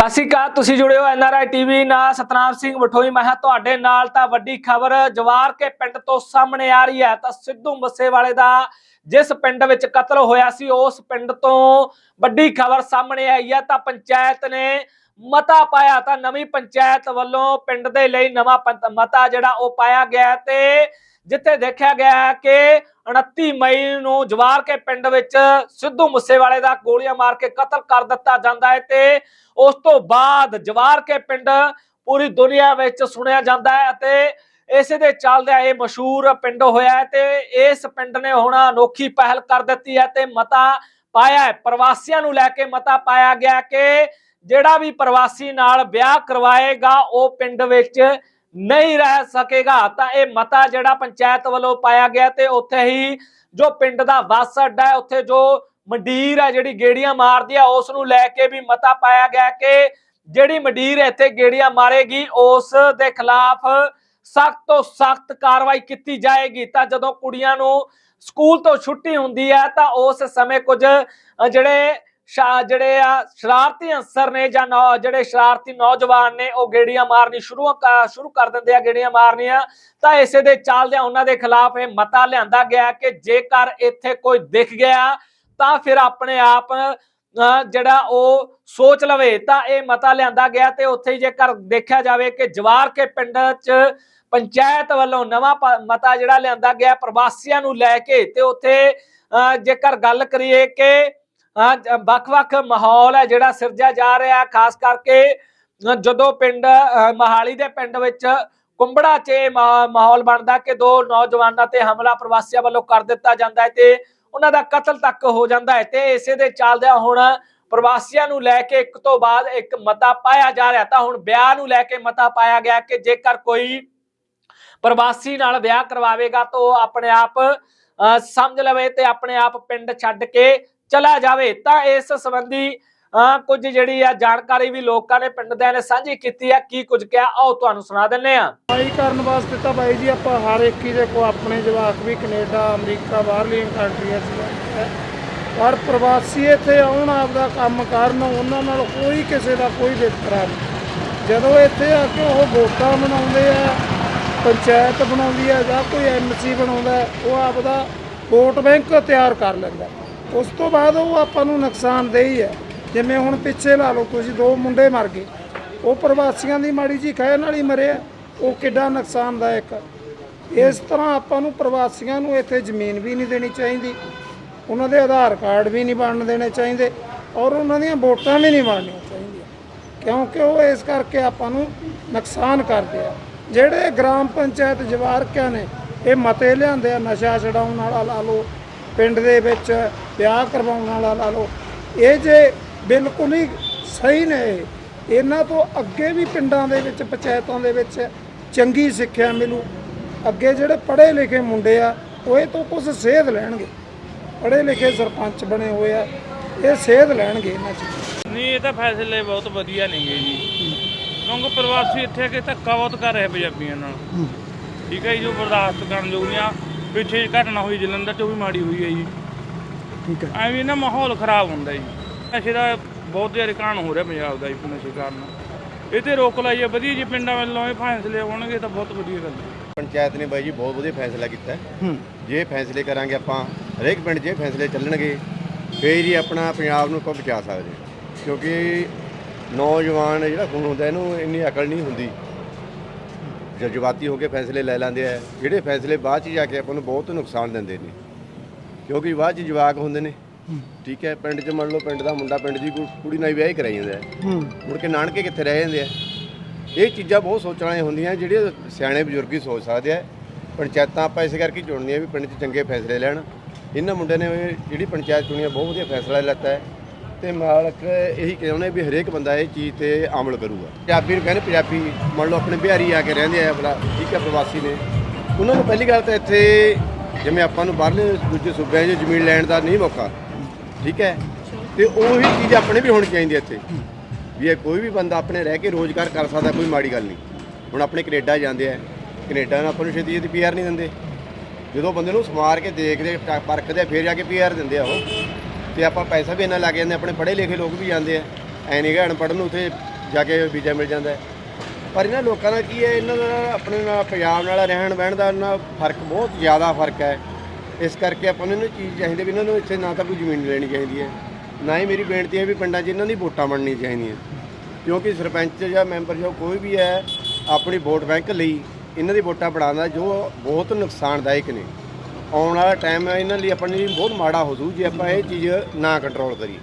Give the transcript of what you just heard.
ਸਤਿ ਸ਼੍ਰੀ ਅਕਾਲ, ਤੁਸੀਂ ਜੁੜੇ ਹੋ ਐਨਆਰਆਈ ਟੀਵੀ ਨਾਲ। ਸਤਨਾਮ ਸਿੰਘ ਬਠੋਈ, ਮੈਂ ਹਾਂ ਤੁਹਾਡੇ ਨਾਲ ਤਾਂ ਵੱਡੀ ਖਬਰ ਜਵਾਰ ਕੇ ਪਿੰਡ ਤੋਂ ਸਾਹਮਣੇ ਆ ਰਹੀ ਹੈ। ਤਾਂ ਸਿੱਧੂ ਮੱਸੇਵਾਲੇ ਦਾ ਜਿਸ ਪਿੰਡ ਵਿੱਚ ਕਤਲ ਹੋਇਆ ਸੀ, ਉਸ ਪਿੰਡ ਤੋਂ ਵੱਡੀ ਖਬਰ ਸਾਹਮਣੇ ਆਈ ਹੈ। ਤਾਂ ਪੰਚਾਇਤ ਨੇ ਮਤਾ ਪਾਇਆ ਤਾਂ ਨਵੀਂ ਪੰਚਾਇਤ ਵੱਲੋਂ ਪਿੰਡ ਦੇ ਲਈ ਨਵਾਂ ਪੰਤ- ਮਤਾ ਜਿਹੜਾ ਉਹ ਪਾਇਆ ਗਿਆ ਤੇ ਜਿੱਥੇ ਦੇਖਿਆ ਗਿਆ ਹੈ ਕਿ 29 ਮਈ ਨੂੰ ਜਵਾਰ ਕੇ ਪਿੰਡ ਵਿੱਚ ਸਿੱਧੂ ਮੂਸੇਵਾਲੇ ਦਾ ਗੋਲੀਆਂ ਮਾਰ ਕੇ ਕਤਲ ਕਰ ਦਿੱਤਾ ਜਾਂਦਾ ਹੈ ਤੇ ਉਸ ਤੋਂ ਬਾਅਦ ਜਵਾਰ ਕੇ ਪਿੰਡ ਪੂਰੀ ਦੁਨੀਆ ਵਿੱਚ ਸੁਣਿਆ ਜਾਂਦਾ ਹੈ ਅਤੇ ਇਸੇ ਦੇ ਚੱਲਦਿਆਂ ਇਹ ਮਸ਼ਹੂਰ ਪਿੰਡ ਹੋਇਆ ਹੈ ਤੇ ਇਸ ਪਿੰਡ ਨੇ ਹੁਣ ਅਨੋਖੀ ਪਹਿਲ ਕਰ ਦਿੱਤੀ ਹੈ ਤੇ ਮਤਾ ਪਾਇਆ ਹੈ। ਪ੍ਰਵਾਸੀਆਂ ਨੂੰ ਲੈ ਕੇ ਮਤਾ ਪਾਇਆ ਗਿਆ ਕਿ ਜਿਹੜਾ ਵੀ ਪ੍ਰਵਾਸੀ ਨਾਲ ਵਿਆਹ ਕਰਵਾਏਗਾ, ਉਹ ਪਿੰਡ ਵਿੱਚ ਨਹੀਂ ਰਹਿ ਸਕੇਗਾ। ਤਾਂ ਇਹ ਮਤਾ ਜਿਹੜਾ ਪੰਚਾਇਤ ਵੱਲੋਂ ਪਾਇਆ ਗਿਆ ਤੇ ਉੱਥੇ ਹੀ ਜੋ ਪਿੰਡ ਦਾ ਬੱਸ ਅੱਡਾ ਹੈ, ਉੱਥੇ ਜੋ ਮੰਡੀਰ ਹੈ, ਜਿਹੜੀ ਗੇੜੀਆਂ ਮਾਰਦੀ ਆ, ਉਸ ਨੂੰ ਲੈ ਕੇ ਵੀ ਮਤਾ ਪਾਇਆ ਗਿਆ ਕਿ ਜਿਹੜੀ ਮੰਡੀਰ ਇੱਥੇ ਗੇੜੀਆਂ ਮਾਰੇਗੀ, ਉਸ ਦੇ ਖਿਲਾਫ ਸਖਤ ਤੋਂ ਸਖਤ ਕਾਰਵਾਈ ਕੀਤੀ ਜਾਏਗੀ। ਤਾਂ ਜਦੋਂ ਕੁੜੀਆਂ ਨੂੰ ਸਕੂਲ ਤੋਂ ਛੁੱਟੀ ਹੁੰਦੀ ਹੈ, ਤਾਂ ਉਸ ਸਮੇਂ ਕੁਝ ਜਿਹੜੇ ਸ਼ਾ- ਜਿਹੜੇ ਆ ਸ਼ਰਾਰਤੀ ਅੰਸਰ ਨੇ ਜਾਂ ਜਿਹੜੇ ਸ਼ਰਾਰਤੀ ਨੌਜਵਾਨ ਨੇ ਉਹ ਗੇੜੀਆਂ ਮਾਰਨੀ ਸ਼ੁਰੂ ਸ਼ੁਰੂ ਕਰ ਦਿੰਦੇ ਆ ਗੇੜੀਆਂ ਮਾਰਨੀਆਂ। ਤਾਂ ਇਸੇ ਦੇ ਚੱਲਦਿਆਂ ਉਹਨਾਂ ਦੇ ਖਿਲਾਫ ਇਹ ਮਤਾ ਲਿਆਂਦਾ ਗਿਆ ਕਿ ਜੇਕਰ ਇੱਥੇ ਕੋਈ ਦਿਖ ਗਿਆ ਤਾਂ ਫਿਰ ਆਪਣੇ ਆਪ ਜਿਹੜਾ ਉਹ ਸੋਚ ਲਵੇ। ਤਾਂ ਇਹ ਮਤਾ ਲਿਆਂਦਾ ਗਿਆ ਤੇ ਉੱਥੇ ਹੀ ਜੇਕਰ ਦੇਖਿਆ ਜਾਵੇ ਕਿ ਜਵਾਰ ਕੇ ਪਿੰਡ 'ਚ ਪੰਚਾਇਤ ਵੱਲੋਂ ਨਵਾਂ ਮਤਾ ਜਿਹੜਾ ਲਿਆਂਦਾ ਗਿਆ ਪ੍ਰਵਾਸੀਆਂ ਨੂੰ ਲੈ ਕੇ ਤੇ ਉੱਥੇ ਅ, ਜੇਕਰ ਗੱਲ ਕਰੀਏ ਕਿ ਵੱਖ-ਵੱਖ ਮਾਹੌਲ ਹੈ ਜਿਹੜਾ ਸਿਰਜਿਆ ਜਾ ਰਿਹਾ ਖਾਸ ਕਰਕੇ ਜਦੋਂ ਪਿੰਡ ਮਹਾਲੀ ਦੇ ਪਿੰਡ ਵਿੱਚ ਕੁੰਬੜਾ 'ਚ ਮਾਹੌਲ ਬਣਦਾ ਕਿ ਦੋ ਨੌਜਵਾਨਾਂ ਤੇ ਹਮਲਾ ਪ੍ਰਵਾਸੀਆਂ ਵੱਲੋਂ ਕਰ ਦਿੱਤਾ ਜਾਂਦਾ ਹੈ ਤੇ ਉਹਨਾਂ ਦਾ ਕਤਲ ਤੱਕ ਹੋ ਜਾਂਦਾ ਹੈ ਤੇ ਇਸੇ ਦੇ ਚੱਲਦਿਆਂ ਹੁਣ ਪ੍ਰਵਾਸੀਆਂ ਨੂੰ ਲੈ ਕੇ ਇੱਕ ਤੋਂ ਬਾਅਦ ਇੱਕ ਮਤਾ ਪਾਇਆ ਜਾ ਰਿਹਾ ਤਾਂ ਹੁਣ ਵਿਆਹ ਨੂੰ ਲੈ ਕੇ ਮਤਾ ਪਾਇਆ ਗਿਆ ਕਿ ਜੇਕਰ ਕੋਈ ਪ੍ਰਵਾਸੀ ਨਾਲ ਵਿਆਹ ਕਰਵਾਵੇਗਾ ਤਾਂ ਉਹ ਆਪਣੇ ਆਪ ਅ, ਸਮਝ ਲਵੇ ਤੇ ਆਪਣੇ ਆਪ ਪਿੰਡ ਛੱਡ ਕੇ ਚਲਾ ਜਾਵੇ, ਤਾਂ ਇਸ ਸੰਬੰਧੀ ਕੁਝ ਜਿਹੜੀ ਆ ਜਾਣਕਾਰੀ ਵੀ ਲੋਕਾਂ ਨੇ, ਪਿੰਡ ਦੇ ਨੇ ਸਾਂਝੀ ਕੀਤੀ ਹੈ ਕੀ ਕੁਝ ਕਿਹਾ, ਆਓ ਤੁਹਾਨੂੰ ਸੁਣਾ ਦਿੰਨੇ ਆ। ਸਫ਼ਾਈ ਕਰਨ ਵਾਸਤੇ ਤਾਂ ਬਾਈ ਜੀ, ਆਪਾਂ ਹਰ ਇੱਕ ਹੀ ਦੇ ਕੋ ਆਪਣੇ ਜਵਾਕ ਵੀ ਕੈਨੇਡਾ, ਅਮਰੀਕਾ ਬਾਹਰਲੀਆਂ ਕੰਟਰੀਆਂ 'ਚ ਪਰ ਪ੍ਰਵਾਸੀ ਇੱਥੇ ਆਉਣ, ਆਪਦਾ ਕੰਮ ਕਰਨ, ਉਹਨਾਂ ਨਾਲ ਕੋਈ ਕਿਸੇ ਦਾ ਕੋਈ ਵਿਤਕਰਾ ਨਹੀਂ। ਜਦੋਂ ਇੱਥੇ ਆ ਕੇ ਉਹ ਵੋਟਾਂ ਬਣਾਉਂਦੇ ਆ, ਪੰਚਾਇਤ ਬਣਾਉਂਦੀ ਆ ਜਾਂ ਕੋਈ ਐਮਸੀ ਬਣਾਉਂਦਾ, ਉਹ ਆਪਦਾ ਵੋਟ ਬੈਂਕ ਤਿਆਰ ਕਰ ਲੈਂਦਾ। ਉਸ ਤੋਂ ਬਾਅਦ ਉਹ ਆਪਾਂ ਨੂੰ ਨੁਕਸਾਨਦੇਹੀ ਹੈ। ਜਿਵੇਂ ਹੁਣ ਪਿੱਛੇ ਲਾ ਲਓ, ਤੁਸੀਂ ਦੋ ਮੁੰਡੇ ਮਰ ਗਏ। ਉਹ ਪ੍ਰਵਾਸੀਆਂ ਦੀ ਮਾੜੀ ਜੀ ਖਹਿ ਨਾਲ ਹੀ ਮਰਿਆ ਉਹ ਕਿੱਡਾ ਨੁਕਸਾਨਦਾਇਕ ਇਸ ਤਰ੍ਹਾਂ ਆਪਾਂ ਨੂੰ ਪ੍ਰਵਾਸੀਆਂ ਨੂੰ ਇੱਥੇ ਜ਼ਮੀਨ ਵੀ ਨਹੀਂ ਦੇਣੀ ਚਾਹੀਦੀ। ਉਹਨਾਂ ਦੇ ਆਧਾਰ ਕਾਰਡ ਵੀ ਨਹੀਂ ਬਣਨ ਦੇਣੇ ਚਾਹੀਦੇ ਔਰ ਉਹਨਾਂ ਦੀਆਂ ਵੋਟਾਂ ਵੀ ਨਹੀਂ ਬਣਨੀਆਂ ਚਾਹੀਦੀਆਂ। ਕਿਉਂਕਿ ਉਹ ਇਸ ਕਰਕੇ ਆਪਾਂ ਨੂੰ ਨੁਕਸਾਨ ਕਰਦੇ ਆ। ਜਿਹੜੇ ਗ੍ਰਾਮ ਪੰਚਾਇਤ ਜਵਾਰਕਿਆਂ ਨੇ ਇਹ ਮਤੇ ਲਿਆਂਦੇ ਆ, ਨਸ਼ਾ ਛਡਾਉਣ ਵਾਲਾ ਲਾ ਲਓ, ਪਿੰਡ ਦੇ ਵਿੱਚ ਵਿਆਹ ਕਰਵਾਉਣ ਵਾਲਾ ਲਾ ਲਓ। ਇਹ ਜੇ ਬਿਲਕੁਲ ਹੀ ਸਹੀ ਨੇ ਇਹ। ਇਹਨਾਂ ਤੋਂ ਅੱਗੇ ਵੀ ਪਿੰਡਾਂ ਦੇ ਵਿੱਚ ਪੰਚਾਇਤਾਂ ਦੇ ਵਿੱਚ ਚੰਗੀ ਸਿੱਖਿਆ ਮਿਲੂ। ਅੱਗੇ ਜਿਹੜੇ ਪੜ੍ਹੇ ਲਿਖੇ ਮੁੰਡੇ ਆ ਉਹ ਇਹ ਤੋਂ ਕੁਝ ਸੇਧ ਲੈਣਗੇ। ਪੜ੍ਹੇ ਲਿਖੇ ਸਰਪੰਚ ਬਣੇ ਹੋਏ ਆ ਇਹ ਸੇਧ ਲੈਣਗੇ ਇਹਨਾਂ ਚੀਜ਼ਾਂ ਨਹੀਂ ਇਹ ਤਾਂ ਫੈਸਲੇ ਬਹੁਤ ਵਧੀਆ ਨੇਗੇ ਜੀ। ਕਿਉਂਕਿ ਪ੍ਰਵਾਸੀ ਇੱਥੇ ਕੇ ਧੱਕਾ ਬਹੁਤ ਕਰ ਰਹੇ ਪੰਜਾਬੀਆਂ ਨਾਲ। ਠੀਕ ਹੈ ਜੀ ਜੋ ਬਰਦਾਸ਼ਤ ਕਰਨ ਯੋਗ ਨਹੀਂ ਆ ਪਿੱਛੇ ਘਟਨਾ ਹੋਈ ਜਲੰਧਰ ਚ ਉਹ ਵੀ ਮਾੜੀ ਹੋਈ ਹੈ ਜੀ। ਠੀਕ ਹੈ। ਐਵੇਂ ਨਾ ਮਾਹੌਲ ਖਰਾਬ ਹੁੰਦਾ ਜੀ। ਨਸ਼ੇ ਦਾ ਬਹੁਤ ਜ਼ਿਆਦਾ ਕਾਰਨ ਹੋ ਰਿਹਾ ਪੰਜਾਬ ਦਾ ਜੀ ਨਸ਼ੇ ਕਾਰਨ। ਇਹ ਤੇ ਰੋਕ ਲਾਈਏ ਵਧੀਆ ਜੀ ਪਿੰਡਾਂ ਵੱਲੋਂ ਇਹ ਫੈਸਲੇ ਹੋਣਗੇ ਤਾਂ ਬਹੁਤ ਵਧੀਆ ਗੱਲ ਹੈ। ਪੰਚਾਇਤ ਨੇ ਬਾਈ ਜੀ ਬਹੁਤ ਵਧੀਆ ਫੈਸਲਾ ਕੀਤਾ ਹੈ। ਜੇ ਫੈਸਲੇ ਕਰਾਂਗੇ ਆਪਾਂ ਹਰੇਕ ਪਿੰਡ 'ਚ ਇਹ ਫੈਸਲੇ ਚੱਲਣਗੇ ਫੇਰ ਹੀ ਆਪਣਾ ਪੰਜਾਬ ਨੂੰ ਆਪਾਂ ਬਚਾ ਸਕਦੇ। ਕਿਉਂਕਿ ਨੌਜਵਾਨ ਜਿਹੜਾ ਖੂਨ ਹੁੰਦਾ ਇਹਨੂੰ ਇੰਨੀ ਅਕਲ ਨਹੀਂ ਹੁੰਦੀ। ਜਜ਼ਬਾਤੀ ਹੋ ਕੇ ਫੈਸਲੇ ਲੈ ਲੈਂਦੇ ਆ ਜਿਹੜੇ ਫੈਸਲੇ ਬਾਅਦ 'ਚ ਜਾ ਕੇ ਆਪਾਂ ਨੂੰ ਬਹੁਤ ਨੁਕਸਾਨ ਦਿੰਦੇ ਨੇ। ਕਿਉਂਕਿ ਬਾਅਦ 'ਚ ਜਵਾਕ ਹੁੰਦੇ ਨੇ। ਠੀਕ ਹੈ ਪਿੰਡ 'ਚ ਮੰਨ ਲਓ ਪਿੰਡ ਦਾ ਮੁੰਡਾ ਪਿੰਡ ਦੀ ਕੁ- ਕੁੜੀ ਨਾਲ ਹੀ ਵਿਆਹ ਹੀ ਕਰਾਈ ਜਾਂਦਾ ਹੈ। ਮੁੜ ਕੇ ਨਾਨਕੇ ਕਿੱਥੇ ਰਹਿ ਜਾਂਦੇ ਆ। ਇਹ ਚੀਜ਼ਾਂ ਬਹੁਤ ਸੋਚਣ ਵਾਲੀਆਂ ਹੁੰਦੀਆਂ ਜਿਹੜੇ ਸਿਆਣੇ ਬਜ਼ੁਰਗ ਹੀ ਸੋਚ ਸਕਦੇ ਆ। ਪੰਚਾਇਤਾਂ ਆਪਾਂ ਇਸੇ ਕਰਕੇ ਚੁਣਨੀਆਂ ਵੀ ਪਿੰਡ 'ਚ ਚੰਗੇ ਫੈਸਲੇ ਲੈਣ। ਇਹਨਾਂ ਮੁੰਡਿਆਂ ਨੇ ਇਹ ਜਿਹੜੀ ਪੰਚਾਇਤ ਚੁਣੀ ਆ ਬਹੁਤ ਵਧੀਆ ਫੈਸਲਾ ਲੈਤਾ ਹੈ। ਤੇ ਮਾਲਕ ਇਹੀ ਕਹਿੰਦੇ ਵੀ ਹਰੇਕ ਬੰਦਾ ਇਹ ਚੀਜ਼ ਤੇ ਅਮਲ ਕਰੂਗਾ। ਪੰਜਾਬੀ ਨੂੰ ਕਹਿੰਦੇ ਪੰਜਾਬੀ ਮੰਨ ਲਓ ਆਪਣੇ ਬਿਹਾਰੀ ਆ ਕੇ ਰਹਿੰਦੇ ਆ ਬਲਾ ਠੀਕ ਹੈ ਪ੍ਰਵਾਸੀ ਨੇ। ਉਹਨਾਂ ਨੂੰ ਪਹਿਲੀ ਗੱਲ ਤਾਂ ਇੱਥੇ ਜਿਵੇਂ ਆਪਾਂ ਨੂੰ ਬਾਹਰਲੇ ਦੂਜੇ ਸੂਬਿਆਂ 'ਚ ਜ਼ਮੀਨ ਲੈਣ ਦਾ ਨਹੀਂ ਮੌਕਾ ਠੀਕ ਹੈ? ਤੇ ਉਹੀ ਚੀਜ਼ ਆਪਣੇ ਵੀ ਹੋਣੀ ਚਾਹੀਦੀ ਹੈ ਇੱਥੇ। ਵੀ ਇਹ ਕੋਈ ਵੀ ਬੰਦਾ ਆਪਣੇ ਰਹਿ ਕੇ ਰੋਜ਼ਗਾਰ ਕਰ ਸਕਦਾ ਕੋਈ ਮਾੜੀ ਗੱਲ ਨਹੀਂ। ਹੁਣ ਆਪਣੇ ਕੈਨੇਡਾ ਜਾਂਦੇ ਆ ਕੈਨੇਡਾ ਨਾਲ ਆਪਾਂ ਨੂੰ ਛੇਤੀ ਛੇਤੀ ਪੀਆਰ ਨਹੀਂ ਦਿੰਦੇ। ਜਦੋਂ ਬੰਦੇ ਨੂੰ ਸਮਾਰ ਕੇ ਦੇਖਦੇ ਟ- ਪਰਖਦੇ ਆ, ਫਿਰ ਜਾ ਕੇ ਪੀਆਰ ਦਿੰਦੇ ਆ ਉਹ। ਤੇ ਆਪਾਂ ਪੈਸਾ ਵੀ ਇੰਨਾ ਲੱਗ ਜਾਂਦੇ ਆਪਣੇ ਪੜ੍ਹੇ ਲਿਖੇ ਲੋਕ ਵੀ ਜਾਂਦੇ ਆ। ਐ ਨਹੀਂ ਅਨਪੜ੍ਹ ਨੂੰ ਉੱਥੇ ਜਾ ਕੇ ਵੀਜ਼ਾ ਮਿਲ ਜਾਂਦਾ। ਪਰ ਇਹਨਾਂ ਲੋਕਾਂ ਦਾ ਕੀ ਹੈ, ਇਹਨਾਂ ਦਾ ਆਪਣੇ ਨਾਲ, ਪੰਜਾਬ ਨਾਲ ਰਹਿਣ ਬਹਿਣ ਦਾ ਨਾ ਫ਼ਰਕ ਬਹੁਤ ਜ਼ਿਆਦਾ ਫ਼ਰਕ ਹੈ। ਇਸ ਕਰਕੇ ਆਪਾਂ ਨੂੰ ਇਹਨਾਂ ਚੀਜ਼ ਚਾਹੀਦੀ ਵੀ ਇਹਨਾਂ ਨੂੰ ਇੱਥੇ ਨਾ ਤਾਂ ਕੋਈ ਜ਼ਮੀਨ ਲੈਣੀ ਚਾਹੀਦੀ ਹੈ, ਨਾ ਹੀ ਮੇਰੀ ਬੇਨਤੀ ਹੈ ਵੀ ਪਿੰਡਾਂ 'ਚ ਇਹਨਾਂ ਦੀ ਵੋਟਾਂ ਬਣਨੀ ਚਾਹੀਦੀਆਂ। ਕਿਉਂਕਿ ਸਰਪੰਚ ਜਾਂ ਮੈਂਬਰ ਜਾਂ ਕੋਈ ਵੀ ਹੈ, ਆਪਣੀ ਵੋਟ ਬੈਂਕ ਲਈ ਇਹਨਾਂ ਦੀ ਵੋਟਾਂ ਬਣਾਉਂਦਾ ਜੋ ਬਹੁਤ ਨੁਕਸਾਨਦਾਇਕ ਨੇ। ਆਉਣ ਵਾਲਾ ਟਾਈਮ ਇਹਨਾਂ ਲਈ ਆਪਣੇ ਲਈ ਬਹੁਤ ਮਾੜਾ ਹੋ ਜੂ ਜੇ ਆਪਾਂ ਇਹ ਚੀਜ਼ ਨਾ ਕੰਟਰੋਲ ਕਰੀਏ।